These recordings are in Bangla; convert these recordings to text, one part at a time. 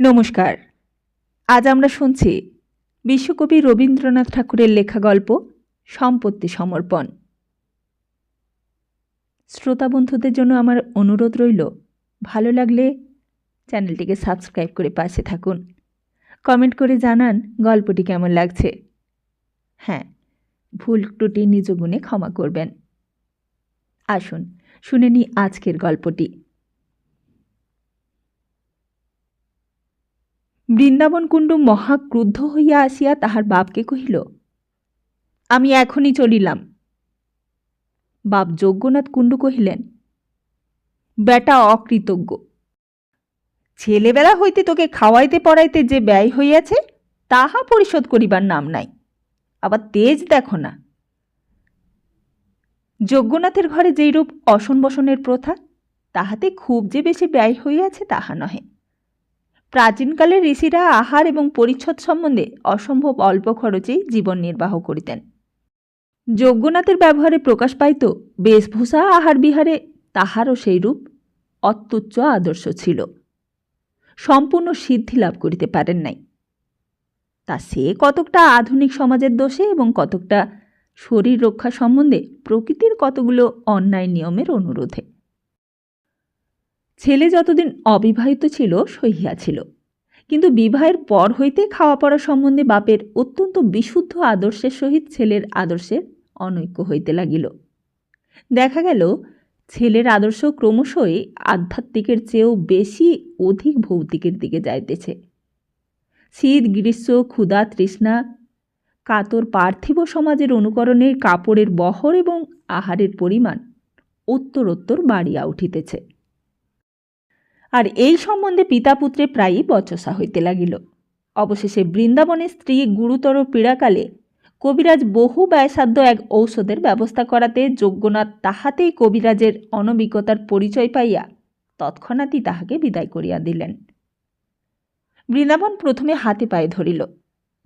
নমস্কার। আজ আমরা শুনছি বিশ্বকবি রবীন্দ্রনাথ ঠাকুরের লেখা গল্প সম্পত্তি সমর্পণ। শ্রোতা বন্ধুদের জন্য আমার অনুরোধ রইল, ভালো লাগলে চ্যানেলটিকে সাবস্ক্রাইব করে পাশে থাকুন। কমেন্ট করে জানান গল্পটি কেমন লাগছে। হ্যাঁ ভুল ত্রুটি নিজ গুণে ক্ষমা করবেন। আসুন, শুনে নিই আজকের গল্পটি। বৃন্দাবন কুণ্ড মহাক্রুদ্ধ হইয়া আসিয়া তাহার বাপকে কহিল, আমি এখনই চলিলাম। বাপ যজ্ঞনাথ কুণ্ডু কহিলেন, বেটা অকৃতজ্ঞ। ছেলেবেলা হইতে তোকে খাওয়াইতে পড়াইতে যে ব্যয় হইয়াছে, তাহা পরিশোধ করিবার নাম নাই। আবার তেজ দেখো না। যজ্ঞনাথের ঘরে যেইরূপ অসন বসনের প্রথা, তাহাতে খুব যে বেশি ব্যয় হইয়াছে তাহা নহে। প্রাচীনকালে ঋষিরা আহার এবং পরিচ্ছদ সম্বন্ধে অসম্ভব অল্প খরচেই জীবন নির্বাহ করিতেন। যজ্ঞনাথের ব্যবহারে প্রকাশ পাইত, বেশভূষা আহার বিহারে তাহারও সেইরূপ অত্যুচ্চ আদর্শ ছিল। সম্পূর্ণ সিদ্ধি লাভ করিতে পারেন নাই। তা সে কতকটা আধুনিক সমাজের দোষে এবং কতকটা শরীর রক্ষা সম্বন্ধে প্রকৃতির কতগুলো অন্যায় নিয়মের অনুরোধে। ছেলে যতদিন অবিবাহিত ছিল সহিয়াছিল কিন্তু বিবাহের পর হইতে খাওয়া পড়া সম্বন্ধে বাপের অত্যন্ত বিশুদ্ধ আদর্শের সহিত ছেলের আদর্শের অনৈক্য হইতে লাগিল। দেখা গেল, ছেলের আদর্শ ক্রমশই আধ্যাত্মিকের চেয়েও বেশি অধিক ভৌতিকের দিকে যাইতেছে। শীত, গ্রীষ্ম, ক্ষুধা, তৃষ্ণা, কাতর পার্থিব সমাজের অনুকরণের কাপড়ের বহর এবং আহারের পরিমাণ উত্তরোত্তর বাড়িয়া উঠিতেছে। আর এই সম্বন্ধে পিতা পুত্রে প্রায়ই বচসা হইতে লাগিল। অবশেষে বৃন্দাবনের স্ত্রী গুরুতর পীড়াকালে কবিরাজ বহু ব্যয়সাধ্য এক ঔষধের ব্যবস্থা করাতে যজ্ঞনাথ তাহাতেই কবিরাজের অনভিজ্ঞতার পরিচয় পাইয়া তৎক্ষণাৎই তাহাকে বিদায় করিয়া দিলেন। বৃন্দাবন প্রথমে হাতে পায়ে ধরিল,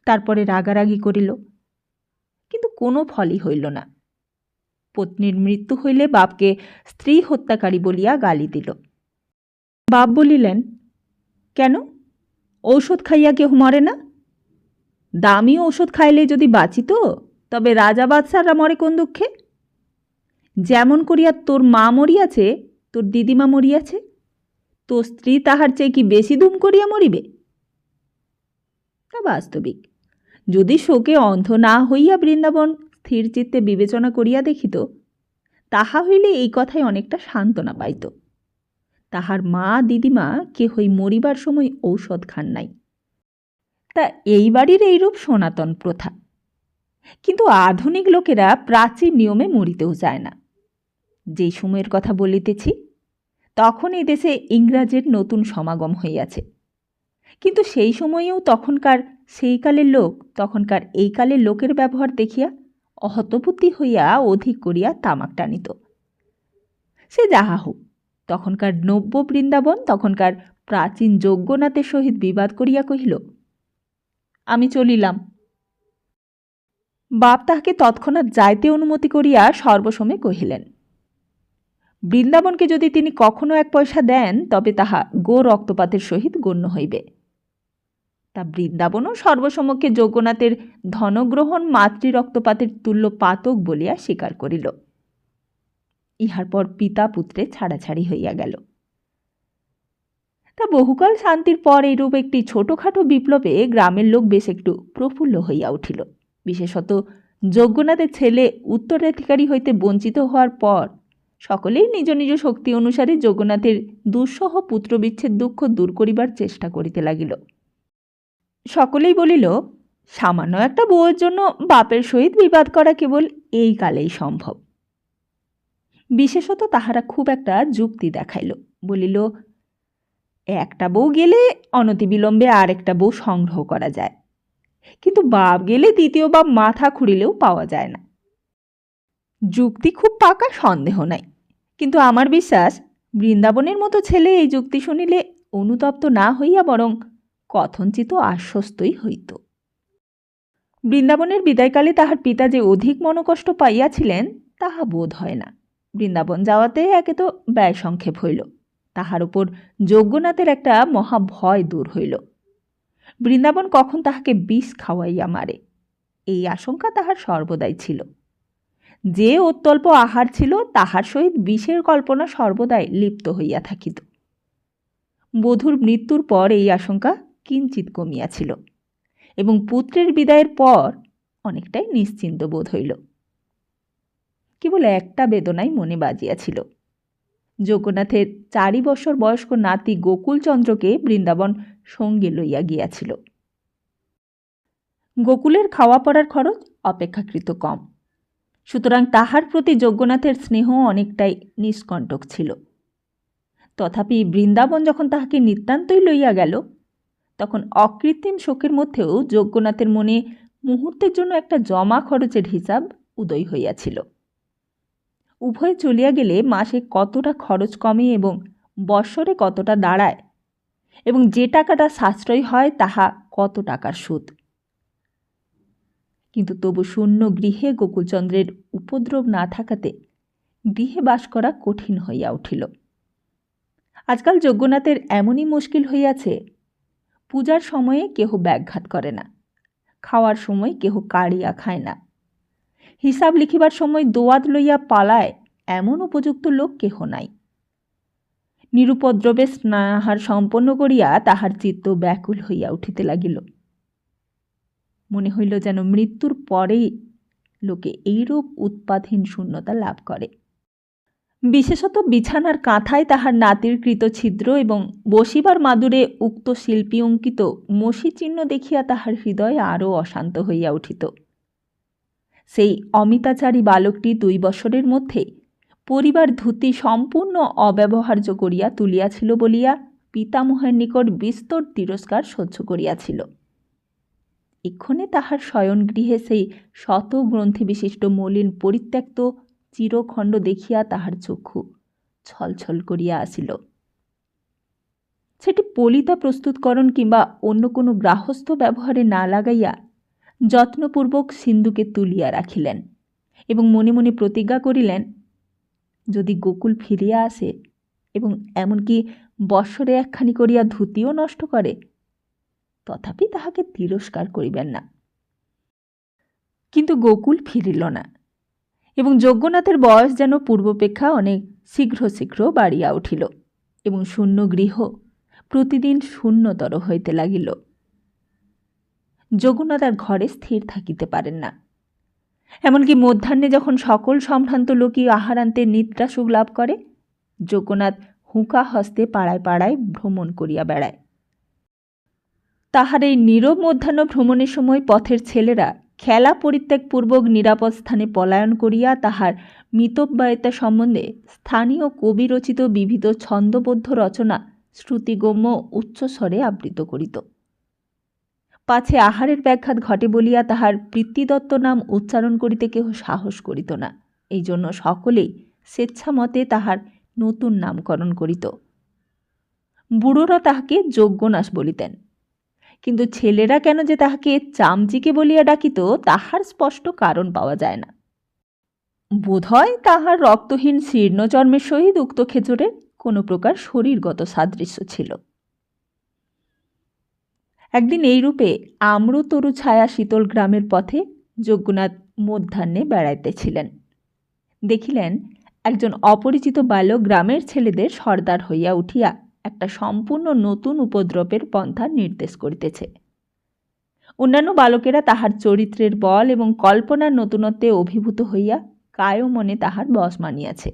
তারপরে রাগারাগি করিল, কিন্তু কোনো ফলই হইল না। পত্নীর মৃত্যু হইলে বাপকে স্ত্রী হত্যাকারী বলিয়া গালি দিল। বাপ বলিলেন, কেন? ঔষধ খাইয়া কেহ মরে না? দামি ঔষধ খাইলে যদি বাঁচিত তবে রাজা বাদশারা মরে কোন দুঃখে? যেমন করিয়া তোর মা মরিয়াছে, তোর দিদিমা মরিয়াছে, তোর স্ত্রী তাহার চেয়ে কি বেশি ধুম করিয়া মরিবে? তা বাস্তবিক। যদি শোকে অন্ধ না হইয়া বৃন্দাবন স্থির চিত্তে বিবেচনা করিয়া দেখিত, তাহা হইলে এই কথায় অনেকটা সান্ত্বনা পাইত। তাহার মা দিদিমা কেহই মরিবার সময় ঔষধ খান নাই। তা এই বাড়ির এইরূপ সনাতন প্রথা। কিন্তু আধুনিক লোকেরা প্রাচীন নিয়মে মরিতেও যায় না। যেই সময়ের কথা বলিতেছি, তখন দেশে ইংরাজের নতুন সমাগম হইয়াছে। কিন্তু সেই সময়েও তখনকার সেই কালের লোক, তখনকার এই কালের লোকের ব্যবহার দেখিয়া অহতবুদ্ধি হইয়া অধিক করিয়া তামাক টানিত। সে যাহা হোক তখনকার নব্য বৃন্দাবন, তখনকার প্রাচীন যজ্ঞনাথের সহিত বিবাদ করিয়া কহিল, আমি চলিলাম। বাপ তাহাকে তৎক্ষণাৎ যাইতে অনুমতি করিয়া সর্বসমে কহিলেন, বৃন্দাবনকে যদি তিনি কখনো এক পয়সা দেন, তবে তাহা গো রক্তপাতের সহিত গণ্য হইবে। তা বৃন্দাবনও সর্বসমক্ষে যজ্ঞনাথের ধনগ্রহণ মাতৃ রক্তপাতের তুল্য পাতক বলিয়া স্বীকার করিল। ইহার পর পিতা পুত্রে ছাড়াছাড়ি হইয়া গেল। তা বহুকাল শান্তির পর এইরূপ একটি ছোটোখাটো বিপ্লবে গ্রামের লোক বেশ একটু প্রফুল্ল হইয়া উঠিল। বিশেষত যজ্ঞনাথের ছেলে উত্তরাধিকারী হইতে বঞ্চিত হওয়ার পর সকলেই নিজ নিজ শক্তি অনুসারে যজ্ঞনাথের দুঃসহ পুত্রবিচ্ছেদ দুঃখ দূর করিবার চেষ্টা করিতে লাগিল। সকলেই বলিল, সামান্য একটা বউয়ের জন্য বাপের সহিত বিবাদ করা কেবল এই কালেই সম্ভব। বিশেষত তাহারা খুব একটা যুক্তি দেখাইল। বলিল, একটা বউ গেলে অনতিবিলম্বে আরেকটা বউ সংগ্রহ করা যায়। কিন্তু বাপ গেলে দ্বিতীয় বাপ মাথা খুঁড়িলেও পাওয়া যায় না। যুক্তি খুব পাকা, সন্দেহ নাই। কিন্তু আমার বিশ্বাস, বৃন্দাবনের মতো ছেলে এই যুক্তি শুনিলে অনুতপ্ত না হইয়া বরং কথঞ্চিত আশ্বস্তই হইত। বৃন্দাবনের বিদায়কালে তাহার পিতা যে অধিক মনোকষ্ট পাইয়াছিলেন, তাহা বোধ হয় না। বৃন্দাবন যাওয়াতে একে তো ব্যয় সংক্ষেপ হইল। তাহার উপর যজ্ঞনাথের একটা মহা ভয় দূর হইল। বৃন্দাবন কখন তাহাকে বিষ খাওয়াইয়া মারে? এই আশঙ্কা তাহার সর্বদাই ছিল। যে অত্যল্প আহার ছিল, তাহার সহিত বিষের কল্পনা সর্বদাই লিপ্ত হইয়া থাকিত। বধূর মৃত্যুর পর এই আশঙ্কা কিঞ্চিত কমিয়াছিল এবং পুত্রের বিদায়ের পর অনেকটাই নিশ্চিন্ত বোধ হইল। কেবল একটা বেদনাই মনে বাজিয়াছিল। যোগনাথের চারি বছর বয়স্ক নাতি গোকুলচন্দ্রকে বৃন্দাবন সঙ্গে লইয়া গিয়াছিল। গোকুলের খাওয়া পড়ার খরচ অপেক্ষাকৃত কম। সুতরাং তাহার প্রতি যজ্ঞনাথের স্নেহ অনেকটাই নিষ্কণ্টক ছিল। তথাপি বৃন্দাবন যখন তাহাকে নিতান্তই লইয়া গেল, তখন অকৃত্রিম শোকের মধ্যেও যজ্ঞনাথের মনে মুহূর্তের জন্য একটা জমা খরচের হিসাব উদয় হইয়াছিল। উভয়ে চলিয়া গেলে মাসে কতটা খরচ কমে এবং বৎসরে কতটা দাঁড়ায়? এবং যে টাকাটা সাশ্রয় হয়, তাহা কত টাকার সুদ? কিন্তু তবু শূন্য গৃহে গোকুলচন্দ্রের উপদ্রব না থাকাতে গৃহে বাস করা কঠিন হইয়া উঠিল। আজকাল যজ্ঞনাথের এমনই মুশকিল হইয়াছে, পূজার সময়ে কেহ ব্যাঘাত করে না, খাওয়ার সময় কেহ কাড়িয়া খায় না। হিসাব লিখিবার সময় দোয়াদ লইয়া পালায়, এমন উপযুক্ত লোক কেহ নাই। নিরুপদ্রবে স্নাহার সম্পন্ন করিয়া তাহার চিত্ত ব্যাকুল হইয়া উঠিতে লাগিল। মনে হইল যেন মৃত্যুর পরেই লোকে এইরূপ উৎপাদহীন শূন্যতা লাভ করে। বিশেষত বিছানার কাঁথায় তাহার নাতির কৃত ছিদ্র এবং বসিবার মাদুরে উক্ত শিল্পী অঙ্কিত মসি চিহ্ন দেখিয়া তাহার হৃদয় আরও অশান্ত হইয়া উঠিত। সেই অমিতাচারী বালকটি দুই বছরের মধ্যে পরিবার ধুতি সম্পূর্ণ অব্যবহার্য করিয়া তুলিয়াছিল বলিয়া পিতামহের নিকট বিস্তর তিরস্কার সহ্য করিয়াছিল। এক্ষণে তাহার শয়নগৃহে সেই শত গ্রন্থি বিশিষ্ট মলিন পরিত্যক্ত চিরখণ্ড দেখিয়া তাহার চক্ষু ছলছল করিয়া আসিল। সেটি পলিতা প্রস্তুতকরণ কিংবা অন্য কোনো গ্রাহস্থ ব্যবহারে না লাগাইয়া যত্নপূর্বক সিন্ধুকে তুলিয়া রাখিলেন এবং মনে মনে প্রতিজ্ঞা করিলেন, যদি গোকুল ফিরিয়া আসে এবং এমনকি বৎসরে একখানি করিয়া ধুতিও নষ্ট করে, তথাপি তাহাকে তিরস্কার করিবেন না। কিন্তু গোকুল ফিরিল না এবং যজ্ঞনাথের বয়স যেন পূর্বপেক্ষা অনেক শীঘ্র শীঘ্র বাড়িয়া উঠিল এবং শূন্য গৃহ প্রতিদিন শূন্যতর হইতে লাগিল। আর ঘরে স্থির থাকিতে পারেন না। এমনকি মধ্যাহ্নে যখন সকল সম্ভ্রান্ত লোকই আহারান্তে নিদ্রাসুখ লাভ করে যজ্ঞনাথ হুঁকা হস্তে পাড়ায় পাড়ায় ভ্রমণ করিয়া বেড়ায়। তাহার এই নীরব মধ্যাহ্ন ভ্রমণের সময় পথের ছেলেরা খেলা পরিত্যাগপূর্বক নিরাপদ স্থানে পলায়ন করিয়া তাহার মিতব্যয়তা সম্বন্ধে স্থানীয় কবি রচিত বিবিধ ছন্দবদ্ধ রচনা, শ্রুতিগম্য উচ্চস্বরে আবৃত করিত। পাছে আহারের ব্যাঘাত ঘটে বলিয়া তাহার বৃত্তিদত্ত নাম উচ্চারণ করিতে কেহ সাহস করিত না। এই জন্য সকলেই স্বেচ্ছামতে তাহার নতুন নামকরণ করিত। বুড়োরা তাহাকে যজ্ঞনাশ বলিতেন। কিন্তু ছেলেরা কেন যে তাহাকে চামচিকে বলিয়া ডাকিত, তাহার স্পষ্ট কারণ পাওয়া যায় না। বোধহয় তাহার রক্তহীন শীর্ণচর্মের সহিত উক্ত খেজুরের কোনো প্রকার শরীরগত সাদৃশ্য ছিল। একদিন এইরূপে আম্রতরু ছায়া শীতল গ্রামের পথে যজ্ঞনাথ মধ্যাহ্নে বেড়াইতেছিলেন। দেখিলেন, একজন অপরিচিত বালক গ্রামের ছেলেদের সর্দার হইয়া উঠিয়া একটা সম্পূর্ণ নতুন উপদ্রবের পন্থা নির্দেশ করিতেছে। অন্যান্য বালকেরা তাহার চরিত্রের বল এবং কল্পনার নতুনত্বে অভিভূত হইয়া কায়ও মনে তাহার বস মানিয়াছে।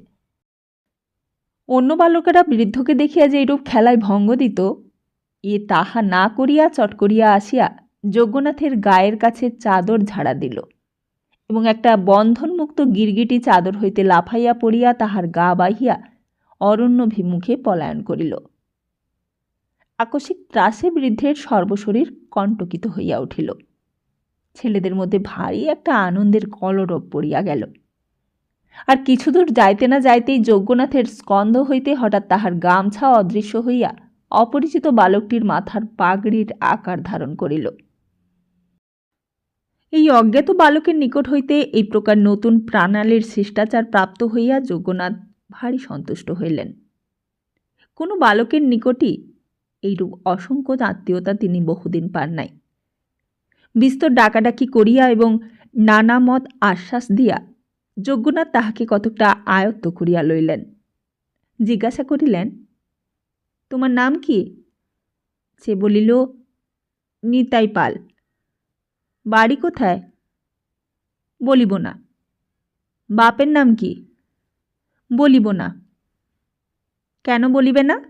অন্য বালকেরা বৃদ্ধকে দেখিয়া যে এইরূপ খেলায় ভঙ্গ দিত এ তাহা না করিয়া চট করিয়া আসিয়া যজ্ঞনাথের গায়ের কাছে চাদর ঝাড়া দিল এবং একটা বন্ধনমুক্ত গিরগিটি চাদর হইতে লাফাইয়া পড়িয়া তাহার গা বাহিয়া অরণ্য ভিমুখে পলায়ন করিল। আকস্মিক ত্রাসে বৃদ্ধের সর্বশরীর কণ্টকিত হইয়া উঠিল। ছেলেদের মধ্যে ভারী একটা আনন্দের কলরব পড়িয়া গেল। আর কিছুদূর যাইতে না যাইতেই যজ্ঞনাথের স্কন্ধ হইতে হঠাৎ তাহার গামছা অদৃশ্য হইয়া অপরিচিত বালকটির মাথার পাগড়ির আকার ধারণ করিল। এই অজ্ঞাত বালকের নিকট হইতে এই প্রকার নতুন প্রাণালীর শিষ্টাচার প্রাপ্ত হইয়া যজ্ঞনাথ ভারী সন্তুষ্ট হইলেন। কোনো বালকের নিকটই এইরূপ অসংখ্য আত্মীয়তা তিনি বহুদিন পান নাই। বিস্তর ডাকাডাকি করিয়া এবং নানা মত আশ্বাস দিয়া যজ্ঞনাথ তাহাকে কতকটা আয়ত্ত করিয়া লইলেন। জিজ্ঞাসা করিলেন তোমার নাম কি? সে বলিল, নিতাই পাল। বাড়ি কোথায়? বলিব না। বাপের নাম কি? বলিব না। কেন বলিবে না?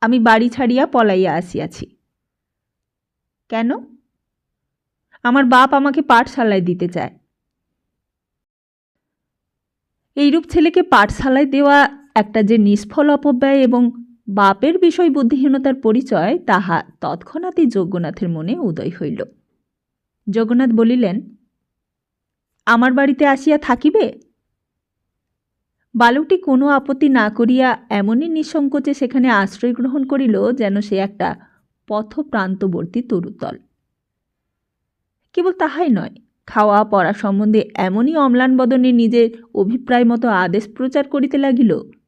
আমি বাড়ি ছাড়িয়া পলাইয়া আসিয়াছি। কেন? আমার বাপ আমাকে পাঠশালায় দিতে চায়। এইরূপ ছেলেকে পাঠশালায় দেওয়া একটা যে নিষ্ফল অপব্যয় এবং বাপের বিষয় বুদ্ধিহীনতার পরিচয়, তাহা তৎক্ষণাৎই যজ্ঞনাথের মনে উদয় হইল। জগন্নাথ বলিলেন, আমার বাড়িতে আসিয়া থাকিবে? বালকটি কোনো আপত্তি না করিয়া এমনই নিঃসংকোচে সেখানে আশ্রয় গ্রহণ করিল যেন সে একটা পথপ্রান্তবর্তী তরুতল। কেবল তাহাই নয়, খাওয়া, পড়া সম্বন্ধে এমনই অম্লান বদনে নিজের অভিপ্রায় মতো আদেশ প্রচার করিতে লাগিল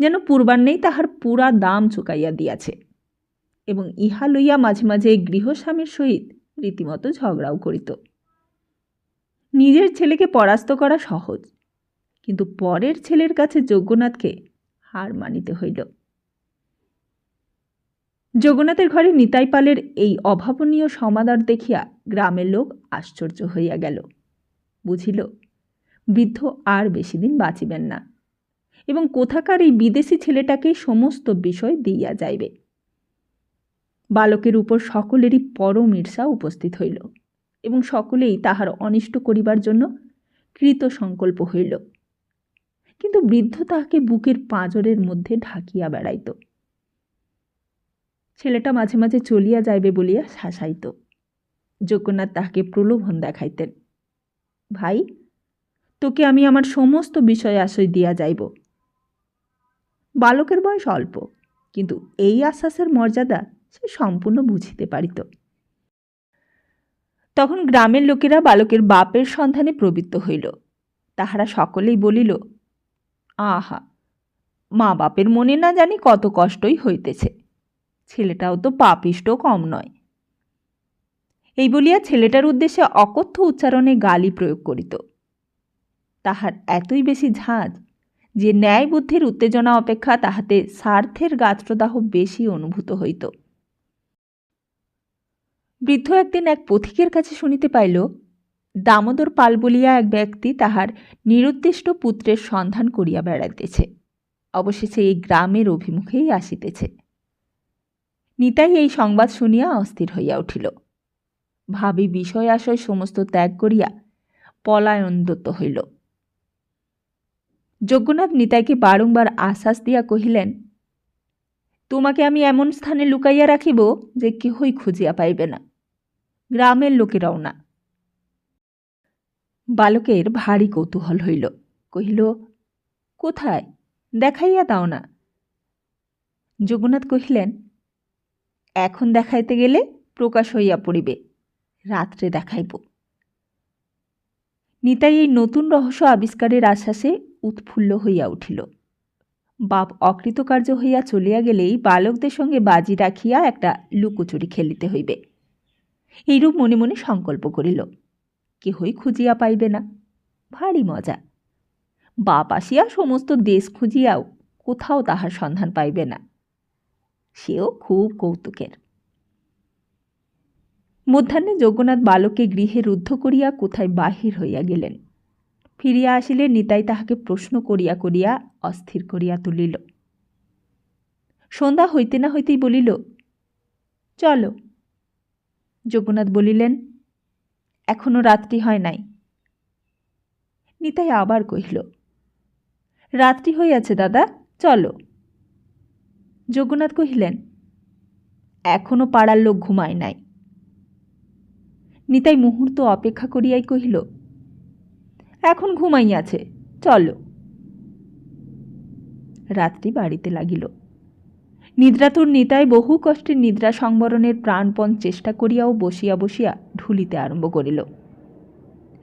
যেন পূর্বান্নেই তাহার পুরা দাম চুকাইয়া দিয়াছে এবং ইহা লইয়া মাঝে মাঝে গৃহস্বামীর সহিত রীতিমতো ঝগড়াও করিত। নিজের ছেলেকে পরাস্ত করা সহজ, কিন্তু পরের ছেলের কাছে যজ্ঞনাথকে হার মানিতে হইল। জগন্নাথের ঘরে নিতাই পালের এই অভাবনীয় সমাদার দেখিয়া গ্রামের লোক আশ্চর্য হইয়া গেল। বুঝিল, বৃদ্ধ আর বেশি দিন বাঁচিবেন না। এবং কোথাকার এই বিদেশি ছেলেটাকে সমস্ত বিষয় দিয়া যাইবে। বালকের উপর সকলেরই পরম ঈর্ষা উপস্থিত হইল এবং সকলেই তাহার অনিষ্ট করিবার জন্য কৃত সংকল্প হইল। কিন্তু বৃদ্ধ তাহাকে বুকের পাঁজরের মধ্যে ঢাকিয়া বেড়াইত। ছেলেটা মাঝে মাঝে চলিয়া যাইবে বলিয়া শাসাইত। যজ্ঞনাথ তাহাকে প্রলোভন দেখাইতেন। ভাই, তোকে আমি আমার সমস্ত বিষয় আশ্রয় দিয়া যাইব। বালকের বয়স অল্প, কিন্তু এই আশ্বাসের মর্যাদা সে সম্পূর্ণ বুঝিতে পারিত। তখন গ্রামের লোকেরা বালকের বাপের সন্ধানে প্রবৃত্ত হইল। তাহারা সকলেই বলিল, আহা, মা বাপের মনে না জানি কত কষ্টই হইতেছে। ছেলেটাও তো পাপিষ্ট কম নয়। এই বলিয়া ছেলেটার উদ্দেশ্যে অকথ্য উচ্চারণে গালি প্রয়োগ করিত। তাহার এতই বেশি ঝাঁজ যে ন্যায় বুদ্ধির উত্তেজনা অপেক্ষা তাহাতে স্বার্থের গাত্রদাহ বেশি অনুভূত হইত। বৃদ্ধ একদিন এক পথিকের কাছে শুনিতে পাইল, দামোদর পাল বলিয়া এক ব্যক্তি তাহার নিরুদ্দিষ্ট পুত্রের সন্ধান করিয়া বেড়াইতেছে। অবশেষে এই গ্রামের অভিমুখেই আসিতেছে। নিতাই এই সংবাদ শুনিয়া অস্থির হইয়া উঠিল। ভাবি বিষয় আশয় সমস্ত ত্যাগ করিয়া পলায়নদত্ত হইল। যজ্ঞনাথ নিতাইকে বারংবার আশ্বাস দিয়া কহিলেন, তোমাকে আমি এমন স্থানে লুকাইয়া রাখিব যে কেহই খুঁজিয়া পাইবে না। গ্রামের লোকেরাও না বালকের ভারী কৌতূহল হইল। কহিল, কোথায়? দেখাইয়া দাও না যজ্ঞনাথ কহিলেন, এখন দেখাইতে গেলে প্রকাশ হইয়া পড়িবে। রাত্রে দেখাইব নিতাই এই নতুন রহস্য আবিষ্কারের আশ্বাসে উৎফুল্ল হইয়া উঠিল। বাপ অকৃতকার্য হইয়া চলিয়া গেলেই বালকদের সঙ্গে বাজি রাখিয়া একটা লুকোচুরি খেলিতে হইবে। এইরূপ মনে মনে সংকল্প করিল, কেহই খুঁজিয়া পাইবে না, ভারী মজা। বাপ আসিয়া সমস্ত দেশ খুঁজিয়াও কোথাও তাহার সন্ধান পাইবে না, সেও খুব কৌতুকের। মধ্যাহ্নে যজ্ঞনাথ বালককে গৃহে রুদ্ধ করিয়া কোথায় বাহির হইয়া গেলেন? ফিরিয়া আসিলে নিতাই তাহাকে প্রশ্ন করিয়া করিয়া অস্থির করিয়া তুলিল। সন্ধ্যা হইতে না হইতেই বলিল, চলো। যজ্ঞনাথ বলিলেন, এখনও রাত্রি হয় নাই। নিতাই আবার কহিল, রাত্রি হইয়াছে দাদা, চলো। যজ্ঞনাথ কহিলেন, এখনও পাড়ার লোক ঘুমায় নাই। নিতাই মুহূর্ত অপেক্ষা করিয়াই কহিল এখন ঘুমাইয়াছে, চলো। রাত্রি বাড়িতে লাগিল। নিদ্রাতুর নিতাই বহু কষ্টে নিদ্রা সংবরণের প্রাণপণ চেষ্টা করিয়াও বসিয়া বসিয়া ঢুলিতে আরম্ভ করিল।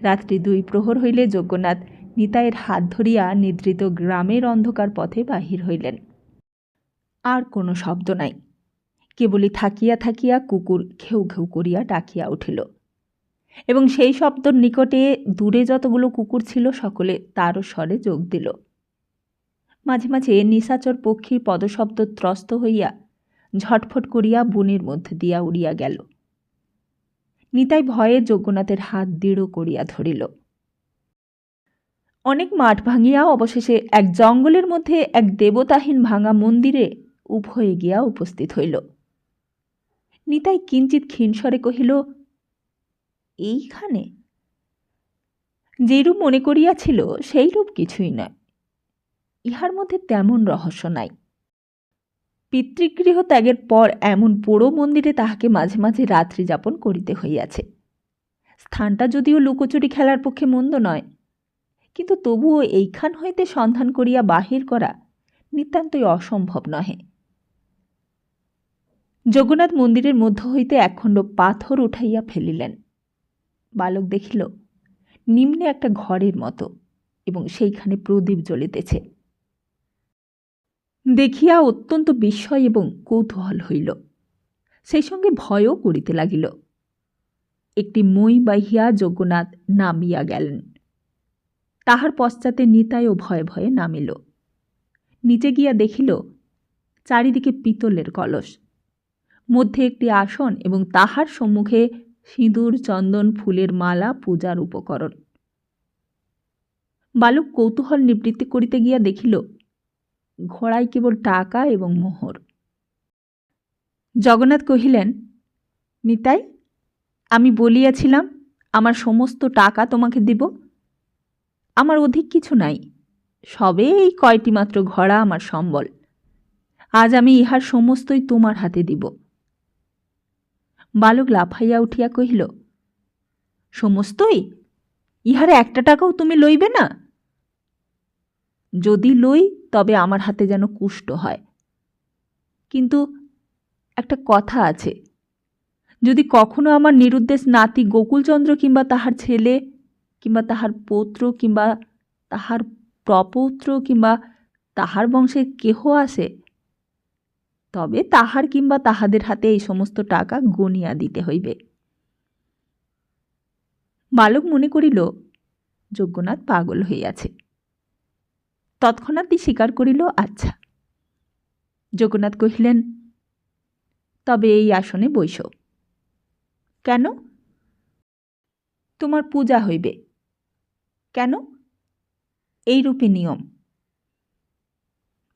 রাত্রি দুই প্রহর হইলে যজ্ঞনাথ নিতাইয়ের হাত ধরিয়া নিদ্রিত গ্রামের অন্ধকার পথে বাহির হইলেন। আর কোনো শব্দ নাই। কেবলই থাকিয়া থাকিয়া কুকুর ঘেউ ঘেউ করিয়া ডাকিয়া উঠিল। এবং সেই শব্দর নিকটে দূরে যতগুলো কুকুর ছিল, সকলে তারও স্বরে যোগ দিল। মাঝে মাঝে নিশাচর পক্ষীর পদশব্দ ত্রস্ত হইয়া ঝটফট করিয়া বনের মধ্যে দিয়া উড়িয়া গেল। নিতাই ভয়ে যজ্ঞনাথের হাত দৃঢ় করিয়া ধরিল। অনেক মাঠ ভাঙিয়া অবশেষে এক জঙ্গলের মধ্যে এক দেবতাহীন ভাঙা মন্দিরে উভয়ে গিয়া উপস্থিত হইল। নিতাই কিঞ্চিত ক্ষীণস্বরে কহিল এইখানে? যেরূপ মনে করিয়াছিল, সেইরূপ কিছুই নয়। ইহার মধ্যে তেমন রহস্য নাই। পিতৃগৃহ ত্যাগের পর এমন পোড়ো মন্দিরে তাহাকে মাঝে মাঝে রাত্রি যাপন করিতে হইয়াছে। স্থানটা যদিও লুকোচুরি খেলার পক্ষে মন্দ নয়, কিন্তু তবুও এইখান হইতে সন্ধান করিয়া বাহির করা নিতান্তই অসম্ভব নহে। জগন্নাথ মন্দিরের মধ্য হইতে একখণ্ড পাথর উঠাইয়া ফেলিলেন। বালক দেখিল, নিম্নে একটা ঘরের মতো এবং সেইখানে প্রদীপ জ্বলিতেছে। দেখিয়া অত্যন্ত বিস্ময় এবং কৌতূহল হইল। সেই সঙ্গে ভয়ও করিতে লাগিল। একটি মই বাহিয়া যজ্ঞনাথ নামিয়া গেলেন। তাহার পশ্চাতে নিতাইও ভয়ে ভয়ে নামিল। নিচে গিয়া দেখিল, চারিদিকে পিতলের কলস। মধ্যে একটি আসন এবং তাহার সম্মুখে সিঁদুর, চন্দন, ফুলের মালা, পূজার উপকরণ। বালক কৌতূহল নিবৃত্তি করিতে গিয়া দেখিল ঘোড়ায় কেবল টাকা এবং মোহর। জগন্নাথ কহিলেন, নিতাই, আমি বলিয়াছিলাম, আমার সমস্ত টাকা তোমাকে দিব। আমার অধিক কিছু নাই, সবে এই কয়টি মাত্র ঘোড়া আমার সম্বল। আজ আমি ইহার সমস্তই তোমার হাতে দিব। বালক লাফাইয়া উঠিয়া কহিল, সমস্তই? ইহার একটা টাকাও তুমি লইবে না? যদি লই, তবে আমার হাতে যেন কুষ্ট হয়। কিন্তু একটা কথা আছে, যদি কখনো আমার নিরুদ্দেশ নাতি গোকুলচন্দ্র কিংবা তাহার ছেলে কিংবা তাহার পৌত্র কিংবা তাহার প্রপৌত্র কিংবা তাহার বংশের কেহ আসে তবে তাহার কিংবা তাহাদের হাতে এই সমস্ত টাকা গনিয়া দিতে হইবে। বালক মনে করিল, যজ্ঞনাথ পাগল হইয়াছে। তৎক্ষণাৎই স্বীকার করিল আচ্ছা। যজ্ঞনাথ কহিলেন, তবে এই আসনে বৈশ। কেন? তোমার পূজা হইবে। কেন? এই রূপে নিয়ম।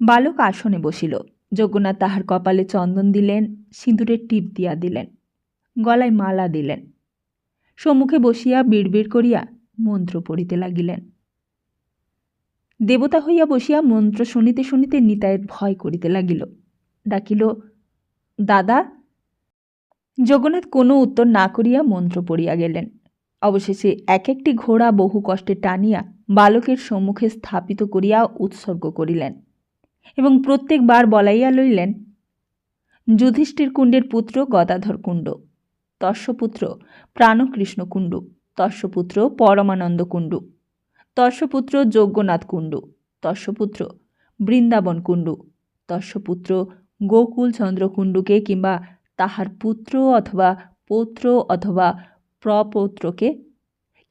বালক আসনে বসিল। যজ্ঞনাথ তাহার কপালে চন্দন দিলেন, সিঁদুরের টিপ দিয়া দিলেন, গলায় মালা দিলেন। সম্মুখে বসিয়া বিড়বিড় করিয়া মন্ত্র পড়িতে লাগিলেন। দেবতা হইয়া বসিয়া মন্ত্র শুনিতে শুনিতে নিতায়ের ভয় করিতে লাগিল। ডাকিল, দাদা! জগন্নাথ কোনো উত্তর না করিয়া মন্ত্র পড়িয়া গেলেন। অবশেষে এক একটি ঘোড়া বহু কষ্টে টানিয়া বালকের সম্মুখে স্থাপিত করিয়া উৎসর্গ করিলেন। এবং প্রত্যেকবার বলাইয়া লইলেন, যুধিষ্ঠির কুণ্ডের পুত্র গদাধর কুণ্ড তস্যপুত্র প্রাণকৃষ্ণ কুণ্ডু তস্যপুত্র পরমানন্দ কুণ্ডু তস্যপুত্র যজ্ঞনাথ কুণ্ডু তস্যপুত্র বৃন্দাবন কুণ্ডু তস্যপুত্র গোকুলচন্দ্র কুণ্ডুকে কিংবা তাহার পুত্র অথবা পৌত্র অথবা প্রপৌত্রকে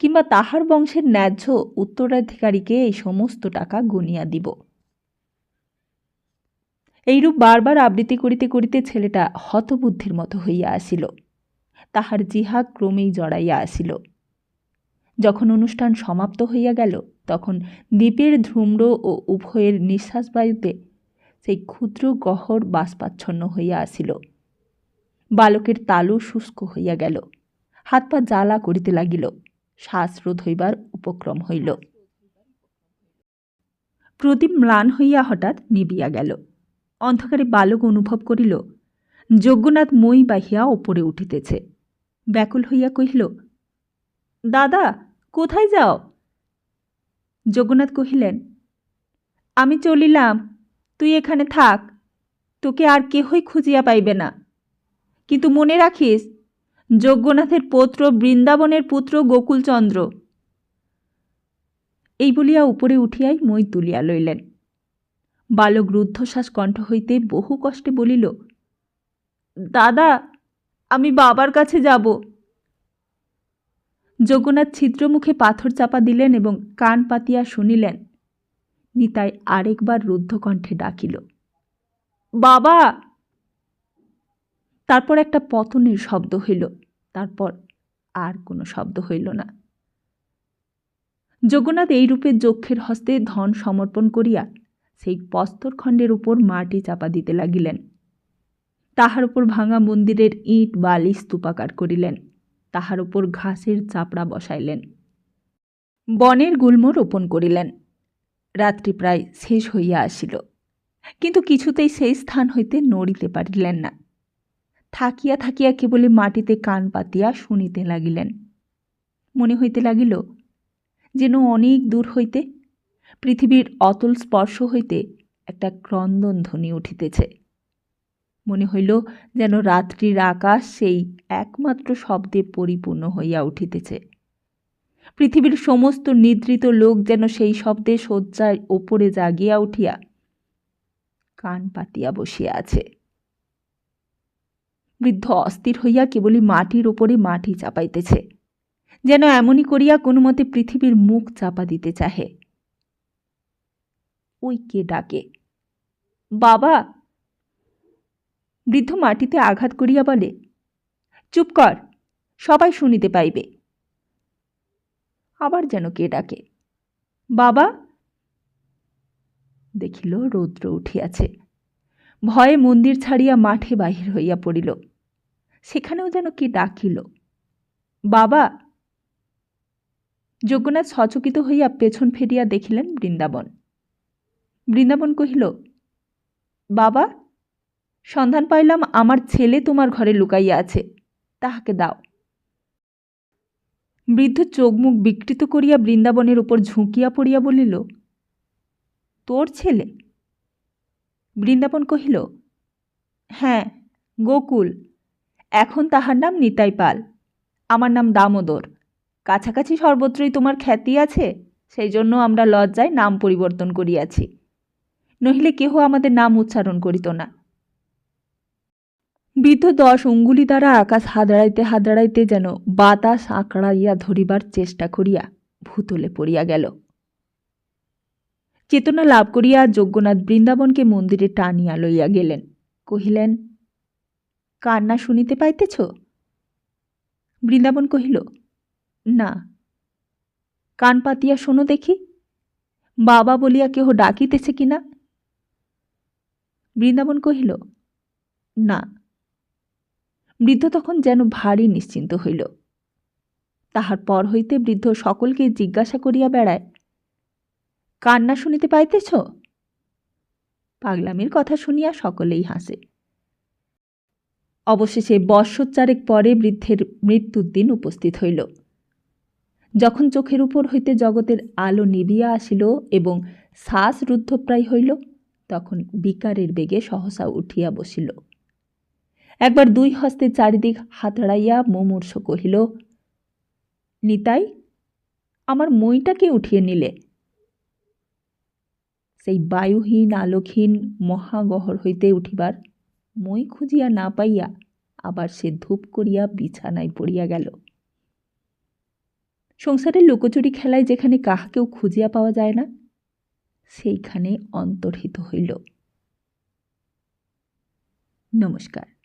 কিংবা তাহার বংশের ন্যায্য উত্তরাধিকারীকে এই সমস্ত টাকা গুনিয়া দিব। এইরূপ বারবার আবৃত্তি করিতে করিতে ছেলেটা হতবুদ্ধির মতো হইয়া আসিল। তাহার জিহা ক্রমেই জড়াইয়া আসিল। যখন অনুষ্ঠান সমাপ্ত হইয়া গেল, তখন দ্বীপের ধ্রুম্র ও উভয়ের নিঃশ্বাস বায়ুতে সেই ক্ষুদ্র গহর বাষ্পাচ্ছন্ন হইয়া আসিল। বালকের তালু শুষ্ক হইয়া গেল। হাত পা জ্বালা করিতে লাগিল। শ্বাসরোধ হইবার উপক্রম হইল। প্রদীপ ম্লান হইয়া হঠাৎ নিবিয়া গেল। অন্ধকারে বালক অনুভব করিল, যজ্ঞনাথ মই বাহিয়া ওপরে উঠিতেছে। ব্যাকুল হইয়া কহিল, দাদা, কোথায় যাও? যজ্ঞনাথ কহিলেন, আমি চলিলাম, তুই এখানে থাক, তোকে আর কেহই খুঁজিয়া পাইবে না। কিন্তু মনে রাখিস, যজ্ঞনাথের পৌত্র বৃন্দাবনের পুত্র গোকুলচন্দ্র। এই বলিয়া উপরে উঠিয়াই মই তুলিয়া লইলেন। বালক রুদ্ধশ্বাস কণ্ঠ হইতে বহু কষ্টে বলিল, দাদা, আমি বাবার কাছে যাব। যোগনাথ ছিদ্রমুখে পাথর চাপা দিলেন এবং কান পাতিয়া শুনিলেন। নিতাই আরেকবার রুদ্ধ কণ্ঠে ডাকিল, বাবা! তারপর একটা পতনের শব্দ হইল, তারপর আর কোনো শব্দ হইল না। যোগনাথ এই রূপে যক্ষের হস্তে ধন সমর্পণ করিয়া সেই প্রস্তরখণ্ডের উপর মাটি চাপা দিতে লাগিলেন। তাহার উপর ভাঙা মন্দিরের ইট বালি স্তূপাকার করিলেন। তাহার উপর ঘাসের চাপড়া বসাইলেন। বনের গুল্ম রোপণ করিলেন। রাত্রি প্রায় শেষ হইয়া আসিল। কিন্তু কিছুতেই সেই স্থান হইতে নড়িতে পারিলেন না। থাকিয়া থাকিয়া কেবলে মাটিতে কান পাতিয়া শুনিতে লাগিলেন। মনে হইতে লাগিল, যেন অনেক দূর হইতে পৃথিবীর অতল স্পর্শ হইতে একটা ক্রন্দন ধ্বনি উঠিতেছে। মনে হইল যেন রাত্রির আকাশ সেই একমাত্র শব্দে পরিপূর্ণ হইয়া উঠিতেছে। পৃথিবীর সমস্ত নিদ্রিত লোক যেন সেই শব্দে শয্যার ওপরে জাগিয়া উঠিয়া কান পাতিয়া বসিয়া আছে। বৃদ্ধ অস্থির হইয়া কেবলই মাটির ওপরে মাটি চাপাইতেছে। যেন এমনই করিয়া কোনো মতে পৃথিবীর মুখ চাপা দিতে চাহে। ওই কে ডাকে। বাবা! বৃদ্ধ মাটিতে আঘাত করিয়া বলে, চুপ কর, সবাই শুনিতে পাইবে। আবার যেন কে ডাকে, বাবা! দেখিল রৌদ্র উঠিয়াছে। ভয়ে মন্দির ছাড়িয়া মাঠে বাহির হইয়া পড়িল। সেখানেও যেন কে ডাকিল, বাবা! যজ্ঞনাথ সচকিত হইয়া পেছন ফেরিয়া দেখিলেন বৃন্দাবন। বৃন্দাবন কহিল, বাবা, সন্ধান পাইলাম আমার ছেলে তোমার ঘরে লুকাইয়া আছে, তাহাকে দাও। বৃদ্ধ চোখ মুখ বিকৃত করিয়া বৃন্দাবনের উপর ঝুঁকিয়া পড়িয়া বলিল, তোর ছেলে? বৃন্দাবন কহিল হ্যাঁ গোকুল। এখন তাহার নাম নিতাই পাল। আমার নাম দামোদর। কাছাকাছি সর্বত্রই তোমার খ্যাতি আছে সেই জন্য আমরা লজ্জায় নাম পরিবর্তন করিয়াছি। নহিলে কেহ আমাদের নাম উচ্চারণ করিত না। বৃদ্ধ দশ অঙ্গুলি দ্বারা আকাশ হাদড়াইতে হাদড়াইতে যেন বাতাস আঁকড়াইয়া ধরিবার চেষ্টা করিয়া ভূতলে পড়িয়া গেল। চেতনা লাভ করিয়া যজ্ঞনাথ বৃন্দাবনকে মন্দিরে টানিয়া লইয়া গেলেন। কহিলেন, কান্না শুনিতে পাইতেছ? বৃন্দাবন কহিল, না। কান পাতিয়া শোনো দেখি। বাবা বলিয়া কেহ ডাকিতেছে কিনা? বৃন্দাবন কহিল, না। বৃদ্ধ তখন যেন ভারী নিশ্চিন্ত হইল। তাহার পর হইতে বৃদ্ধ সকলকে জিজ্ঞাসা করিয়া বেড়ায়, কান্না শুনিতে পাইতেছ? পাগলামির কথা শুনিয়া সকলেই হাসে। অবশেষে বৎসচারেক পরে বৃদ্ধের মৃত্যুর দিন উপস্থিত হইল। যখন চোখের উপর হইতে জগতের আলো নিবিয়া আসিল এবং শ্বাস রুদ্ধপ্রায় হইল তখন বিকারের বেগে সহসা উঠিয়া বসিল। একবার দুই হস্তে চারিদিক হাতড়াইয়া মুমূর্ষ কহিল, নিতাই, আমার মইটাকে উঠিয়ে নিলে? সেই বায়ুহীন, আলোকহীন মহাগহর হইতে উঠিবার মই খুঁজিয়া না পাইয়া আবার সে ধূপ করিয়া বিছানায় পড়িয়া গেল। সংসারের লুকোচুরি খেলায় যেখানে কাহাকেও খুঁজিয়া পাওয়া যায় না সেইখানে অন্তর্হিত হইল। নমস্কার।